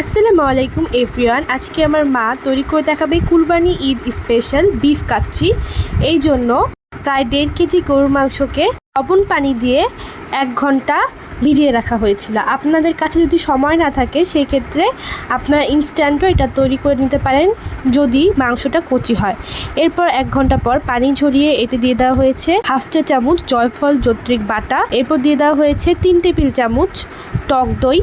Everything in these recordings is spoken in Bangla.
আসসালামু আলাইকুম, এভরিওয়ান। আজকে আমার মা তৈরি করে দেখাবে কুরবানি ঈদ স্পেশাল বিফ কাচ্ছি এই জন্য প্রায় দেড় কেজি গরুর মাংসকে লবণ পানি দিয়ে এক ঘণ্টা ভিজিয়ে রাখা হয়েছিল। আপনাদের কাছে যদি সময় না থাকে সেই ক্ষেত্রে আপনারা ইনস্ট্যান্টও এটা তৈরি করে নিতে পারেন যদি মাংসটা কচি হয়। এরপর এক ঘণ্টা পর পানি ঝরিয়ে এতে দিয়ে দেওয়া হয়েছে হাফ চা চামচ জয়ফল জত্রিক বাটা। এরপর দিয়ে দেওয়া হয়েছে তিন টেবিল চামচ টক দই।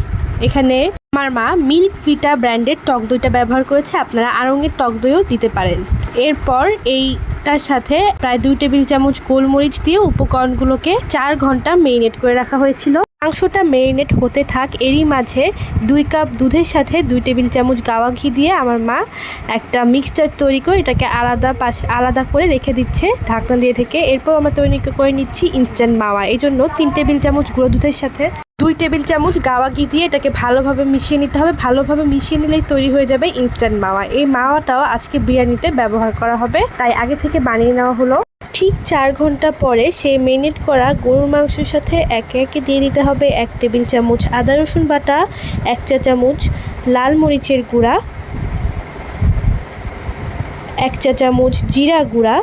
এখানে আমার মা মিল্ক ভিটা ব্র্যান্ডের টক দইটা ব্যবহার করেছে, আপনারা আড়ঙের টক দইও দিতে পারেন। এরপর এইটার সাথে প্রায় দুই টেবিল চামচ গোলমরিচ দিয়ে উপকরণগুলোকে চার ঘণ্টা মেরিনেট করে রাখা হয়েছিল। মাংসটা মেরিনেট হতে থাক, এরই মাঝে দুই কাপ দুধের সাথে দুই টেবিল চামচ গাওয়া ঘি দিয়ে আমার মা একটা মিক্সচার তৈরি করে এটাকে আলাদা পাশ আলাদা করে রেখে দিচ্ছে ঢাকনা দিয়ে থেকে এরপর আমরা তৈরি করে নিচ্ছি ইনস্ট্যান্ট মাওয়া। এই জন্য তিন টেবিল চামচ গুঁড়ো দুধের সাথে দুই টেবিল চামচ গাওয়া ঘি দিয়ে এটাকে ভালোভাবে মিশিয়ে নিতে হবে। ভালোভাবে মিশিয়ে নিলেই তৈরি হয়ে যাবে ইনস্ট্যান্ট মাওয়া। এই মাওয়াটাও আজকে বিরিয়ানিতে ব্যবহার করা হবে। তাই আগে থেকে বানিয়ে নেওয়া হলো। ঠিক চার ঘণ্টা পরে সেই মেরিনেট করা গরুর মাংসের সাথে একে একে দিয়ে দিতে হবে এক টেবিল চামচ আদা, রসুন বাটা, এক চা চামচ লাল মরিচের গুঁড়া, এক চা চামচ জিরা গুঁড়া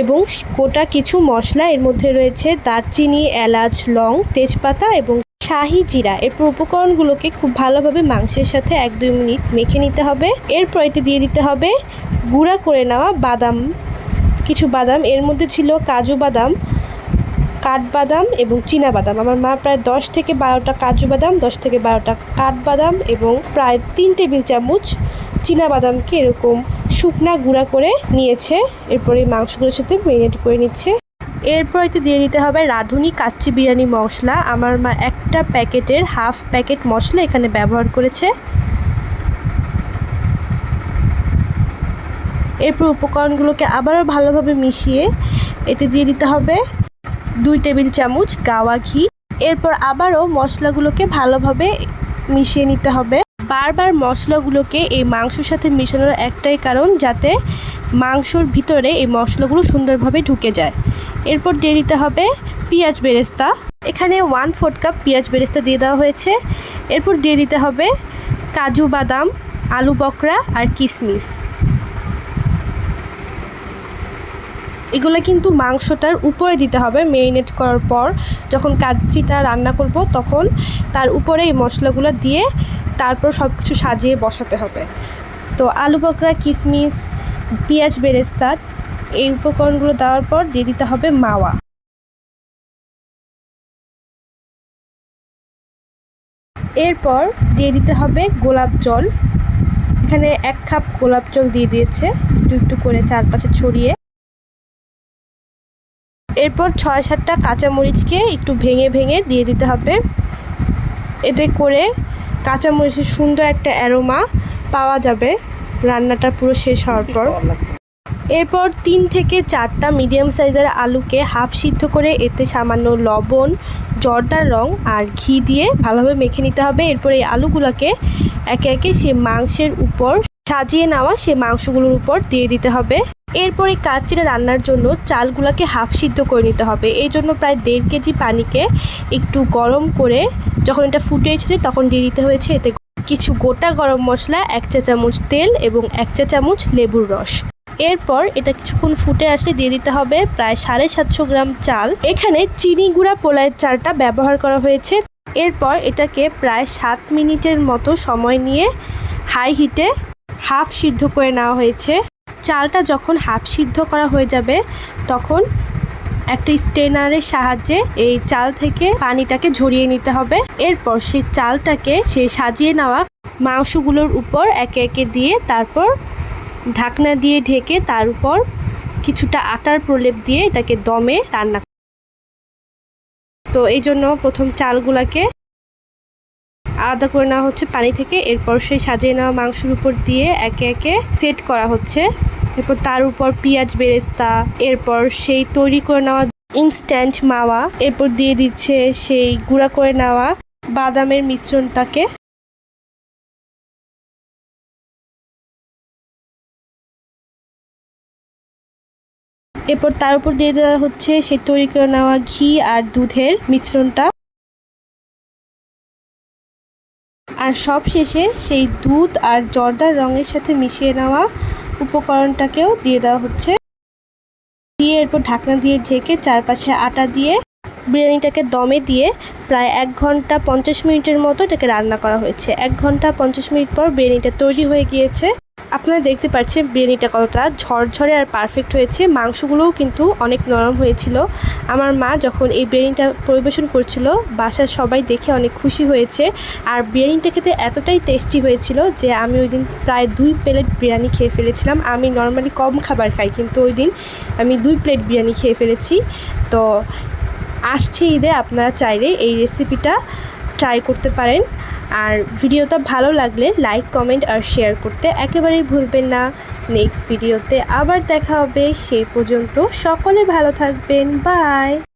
এবং গোটা কিছু মশলা এর মধ্যে রয়েছে দারচিনি, এলাচ, লং, তেজপাতা এবং শাহি জিরা। এরপর উপকরণগুলোকে খুব ভালোভাবে মাংসের সাথে এক দুই মিনিট মেখে নিতে হবে। এরপর এতে দিয়ে দিতে হবে গুঁড়া করে নেওয়া বাদাম, কিছু বাদাম। এর মধ্যে ছিল কাজু বাদাম, কাঠবাদাম এবং বাদাম। আমার মা প্রায় দশ থেকে বারোটা কাজু বাদাম, দশ থেকে বারোটা কাঠবাদাম এবং প্রায় তিন টেবিল চামচ বাদামকে এরকম শুকনা গুঁড়া করে নিয়েছে। এরপর মাংসগুলোর সাথে মেরিনেট করে নিচ্ছে। এরপর এতে দিয়ে দিতে হবে রাঁধুনি কাচ্চি বিরিয়ানি মশলা। আমার মা একটা প্যাকেটের হাফ প্যাকেট মশলা এখানে ব্যবহার করেছে। এরপর উপকরণগুলোকে আবারও ভালোভাবে মিশিয়ে এতে দিয়ে দিতে হবে দুই টেবিল চামচ গাওয়া ঘি। এরপর আবারও মশলাগুলোকে ভালোভাবে মিশিয়ে নিতে হবে। বারবার মশলাগুলোকে এই মাংসর সাথে মেশানোর একটাই কারণ যাতে মাংসর ভিতরে এই মশলাগুলো সুন্দরভাবে ঢুকে যায়। এরপর দিয়ে দিতে হবে পেঁয়াজ বেরেস্তা। এখানে ওয়ান ফোর্থ কাপ পেঁয়াজ বেরেস্তা দিয়ে দেওয়া হয়েছে। এরপর দিয়ে দিতে হবে কাজু বাদাম, আলু বকরা আর কিশমিশ এগুলো কিন্তু মাংসটার উপরে দিতে হবে। মেরিনেট করার পর যখন কাচ্চিটা রান্না করব তখন তার উপরে এই মশলাগুলো দিয়ে তারপর সব কিছু সাজিয়ে বসাতে হবে। তো আলু বকরা কিশমিশ পেঁয়াজ বেরেস্তা এই উপকরণগুলো দেওয়ার পর দিয়ে দিতে হবে মাওয়া। এরপর দিয়ে দিতে হবে গোলাপ জল। এখানে এক কাপ গোলাপ জল দিয়ে দিয়েছে। একটু একটু করে চারপাশে ছড়িয়ে এরপর ছয় সাতটা কাঁচামরিচকে একটু ভেঙে ভেঙে দিয়ে দিতে হবে। এতে করে কাঁচামরিচের সুন্দর একটা অ্যারোমা পাওয়া যাবে। রান্নাটা পুরো শেষ হওয়ার পর। এরপর তিন থেকে চারটা মিডিয়াম সাইজের আলুকে হাফ সিদ্ধ করে এতে সামান্য লবণ, জর্দার রং আর ঘি দিয়ে ভালোভাবে মেখে নিতে হবে। এরপর এই আলুগুলোকে একে একে সে মাংসের উপর সাজিয়ে নেওয়া সে মাংসগুলোর উপর দিয়ে দিতে হবে। এরপর কাচ্চিটা রান্নার জন্য চালগুলোকে হাফ সিদ্ধ করে নিতে হবে। এই জন্য প্রায় দেড় কেজি পানিকে একটু গরম করে যখন এটা ফুটে এসেছে তখন দিয়ে দিতে হয়েছে এতে কিছু গোটা গরম মশলা, এক চা চামচ তেল এবং এক চা চামচ লেবুর রস। এরপর এটা কিছুক্ষণ ফুটে আসলে দিয়ে দিতে হবে প্রায় সাড়ে সাতশো গ্রাম চাল। এখানে চিনি গুঁড়া পোলায়ের চালটা ব্যবহার করা হয়েছে। এরপর এটাকে প্রায় সাত মিনিটের মতো সময় নিয়ে হাই হিটে হাফ সিদ্ধ করে নেওয়া হয়েছে। চালটা যখন হাফ সিদ্ধ করা হয়ে যাবে, তখন একটা স্টেনারের সাহায্যে এই চাল থেকে পানিটাকে ঝরিয়ে নিতে হবে। এরপর সেই চালটাকে সে সাজিয়ে নেওয়া মাংসগুলোর উপর একে একে দিয়ে তারপর ঢাকনা দিয়ে ঢেকে তার উপর কিছুটা আটার প্রলেপ দিয়ে এটাকে দমে রান্না তো এই জন্য প্রথম চালগুলাকে আলাদা করে নেওয়া হচ্ছে পানি থেকে। এরপর সেই সাজিয়ে নেওয়া মাংসের উপর দিয়ে একে একে সেট করা হচ্ছে। এরপর তার উপর পেঁয়াজ, বেরেস্তা, এরপর সেই তৈরি করে নেওয়া ইনস্ট্যান্ট মাওয়া, এরপর দিয়ে দিচ্ছে সেই গুঁড়া করে নেওয়া বাদামের মিশ্রণটাকে। এরপর তার উপর দিয়ে দেওয়া হচ্ছে সেই তৈরি করে নেওয়া ঘি আর দুধের মিশ্রণটা। আর সব শেষে সেই দুধ আর জর্দার রঙের সাথে মিশিয়ে নেওয়া উপকরণটাকেও দিয়ে দেওয়া হচ্ছে। দিয়ে এরপর ঢাকনা দিয়ে ঢেকে চারপাশে আটা দিয়ে বিরিয়ানিটাকে দমে দিয়ে প্রায় এক ঘণ্টা পঞ্চাশ মিনিটের মতো এটাকে রান্না করা হয়েছে। এক ঘণ্টা পঞ্চাশ মিনিট পর বিরিয়ানিটা তৈরি হয়ে গিয়েছে। আপনারা দেখতে পাচ্ছেন বিরিয়ানিটা কতটা ঝরঝরে আর পারফেক্ট হয়েছে। মাংসগুলোও কিন্তু অনেক নরম হয়েছিল। আমার মা যখন এই বিরিয়ানিটা পরিবেশন করছিল, বাসার সবাই দেখে অনেক খুশি হয়েছে। আর বিরিয়ানিটা খেতে এতটাই টেস্টি হয়েছিল যে আমি ওই দিন প্রায় দুই প্লেট বিরিয়ানি খেয়ে ফেলেছিলাম। আমি নর্মালি কম খাবার খাই, কিন্তু ওই দিন আমি দুই প্লেট বিরিয়ানি খেয়ে ফেলেছি। তো আসছে ঈদে, আপনারা চাইলে এই রেসিপিটা ট্রাই করতে পারেন। আর ভিডিওটা ভালো লাগলে লাইক, কমেন্ট আর শেয়ার করতে একেবারেই ভুলবেন না। নেক্সট ভিডিওতে আবার দেখা হবে, সেই পর্যন্ত সকলে ভালো থাকবেন। বাই!